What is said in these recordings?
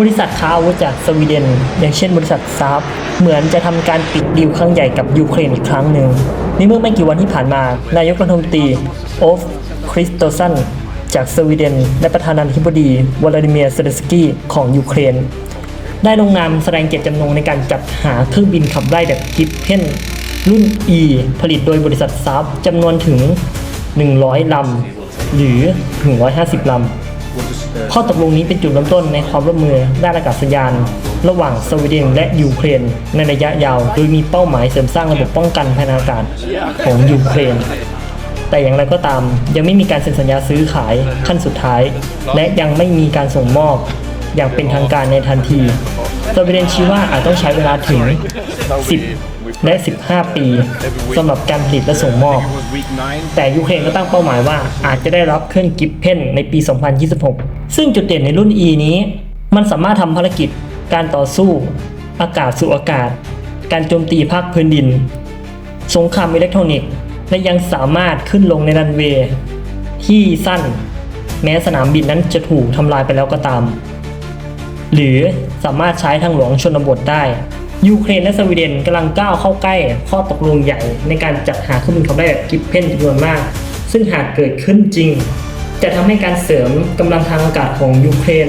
บริษัทค้าอาวุธจากสวีเดน อย่างเช่นบริษัทซาบเหมือนจะทำการปิดดีลครั้งใหญ่กับยูเครนอีกครั้งหนึ่งในเมื่อไม่กี่วันที่ผ่านมา นายกรัฐมนตรีโอฟคริสโตสันจากสวีเดน และประธานาธิบดีวลาดิเมียร์เซเลสกี้ของยูเครน ได้ลงนามแสดงเจตจำนงในการจัดหาเครื่องบินขับไล่แบบกิฟเพนรุ่น E ผลิตโดยบริษัทซับจำนวนถึง 100 ลำ หรือ 150 ลำ ข้อตกลงนี้เป็นจุดเริ่มต้นในความร่วมมือด้านอากาศยาน ระหว่างสวีเดนและยูเครน ในระยะยาว โดยมีเป้าหมายเสริมสร้างระบบป้องกันภายในอากาศของยูเครน แต่อย่างไรก็ตาม ยังไม่มีการเซ็นสัญญาซื้อขายขั้นสุดท้าย และยังไม่มีการส่งมอบอย่างเป็นทางการในทันทีสวีเดนชี้ว่าอาจต้องใช้เวลาถึง 10และ 15 ปีสำหรับการผลิตและส่งมอบ แต่ยูเครนก็ตั้งเป้าหมายว่าอาจจะได้รับเครื่องกิฟเพนในปี 2026 ซึ่งจุดเด่นในรุ่น E นี้ มันสามารถทำภารกิจ การต่อสู้ อากาศสู่อากาศ การโจมตีภาคพื้นดิน สงครามอิเล็กทรอนิกส์ และยังสามารถขึ้นลงในรันเวย์ที่สั้น แม้สนามบินนั้นจะถูกทำลายไปแล้วก็ตาม หรือสามารถใช้ทางหลวงชนบทได้ยูเครนและสวีเดนกำลังก้าวเข้าใกล้ข้อตกลงใหญ่ในการจัดหาเครื่องบินขับไล่แบบกิฟเพนจำนวนมาก ซึ่งหากเกิดขึ้นจริง จะทำให้การเสริมกำลังทางอากาศของยูเครน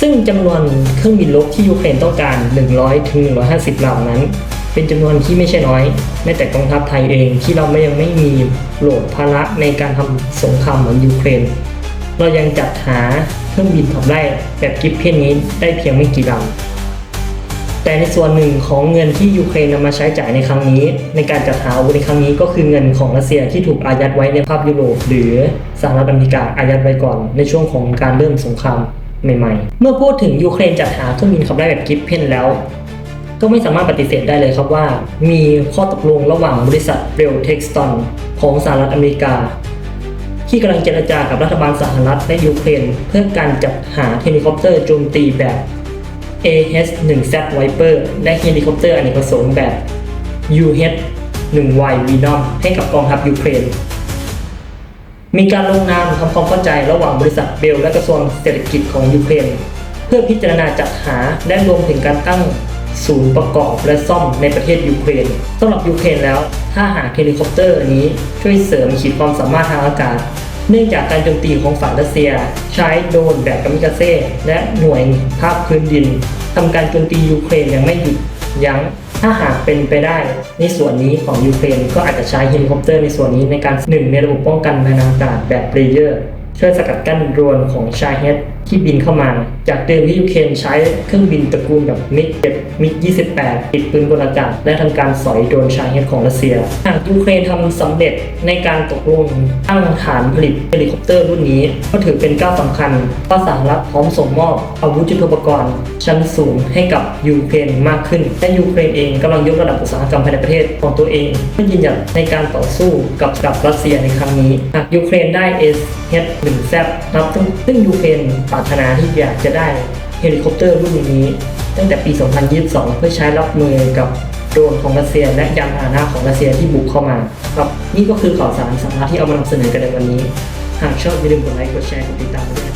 ซึ่งจำนวนเครื่องบินรบที่ยูเครนต้องการ 100 ถึง 150ลำนั้น เป็นจำนวนที่ไม่ใช่น้อยแม้แต่กองทัพไทยเองที่เราไม่ยังไม่มีโหลดภาระในการทำสงครามเหมือนยูเครน เรายังจัดหาเครื่องบินขับไล่แบบกิฟเพนนี้ได้เพียงไม่กี่ลำ แต่ในส่วนหนึ่งของเงินที่ยูเครนนำมาใช้จ่ายในครั้งนี้ ในการจัดหาอาวุธในครั้งนี้ก็คือเงินของรัสเซียที่ถูกอายัดไว้ในภาพยุโรปหรือสหรัฐอเมริกาอายัดไว้ก่อน ในช่วงของการเริ่มสงครามใหม่ๆ เมื่อพูดถึงยูเครนจัดหาเครื่องบินขับไล่แบบกิฟเพนแล้ว ก็ไม่สามารถปฏิเสธได้เลยครับว่า มีข้อตกลงระหว่างบริษัทเรลเท็กซ์ตอนของสหรัฐอเมริกา ที่กำลังเจรจากับรัฐบาลสหรัฐและยูเครน เพื่อการจัดหาเฮลิคอปเตอร์โจมตีแบบ AH-1Z Viper และเฮลิคอปเตอร์อเนกประสงค์แบบ UH-1Y Venom ให้กับกองทัพยูเครน มีการลงนามทำความเข้าใจระหว่างบริษัทเบล และกระทรวงเศรษฐกิจของยูเครน เพื่อพิจารณาจัดหาและรวมถึงการตั้งศูนย์ประกอบและซ่อมในประเทศยูเครนสำหรับยูเครนแล้ว ถ้าหากเฮลิคอปเตอร์นี้ช่วยเสริมขีดความสามารถทางอากาศ เนื่องจากการโจมตีของฝั่งรัสเซีย ใช้โดรนแบบกามิกาเซ่และหน่วยภาพพื้นดินทำการโจมตียูเครนอย่างไม่หยุดยั้งถ้าหากเป็นไปได้ในส่วนนี้ของยูเครนก็อาจจะใช้เฮลิคอปเตอร์ในส่วนนี้ในการหนึ่งในระบบป้องกันภายในอากาศแบบเลเยอร์ ช่วยสกัดกั้นโดรนของชาเฮดที่บินเข้ามา จากเดิมที่ยูเครนใช้เครื่องบินตระกูลแบบมิก7มิก28ติดปืนบนอากาศและทำการสอยโดรนชายเฮดของรัสเซีย หากยูเครนทำสำเร็จในการตกลงตั้งฐานผลิตเฮลิคอปเตอร์รุ่นนี้ ก็ถือเป็นก้าวสำคัญว่าสหรัฐพร้อมส่งมอบอาวุธยุทโธปกรณ์ ชั้นสูงให้กับยูเครนมากขึ้น และยูเครนเองกำลังยกระดับอุตสาหกรรมภายในประเทศของตัวเองเพื่อยืนหยัดในการต่อสู้กับกับรัสเซียในครั้งนี้หากยูเครนได้ S H 1 Z นับซึ่งซึ่งยูเครนปรารถนาที่อยากจะได้เฮลิคอปเตอร์รุ่นนี้ ตั้งแต่ปี 2022 เพื่อใช้รับมือกับโดรนของรัสเซีย และยานพาหนะของรัสเซียที่บุกเข้ามาครับนี่ก็คือข่าวสารสาระที่เอามานำเสนอกันในวันนี้ หากชอบอย่าลืมกดไลค์กดแชร์กดติดตามด้วยนะครับ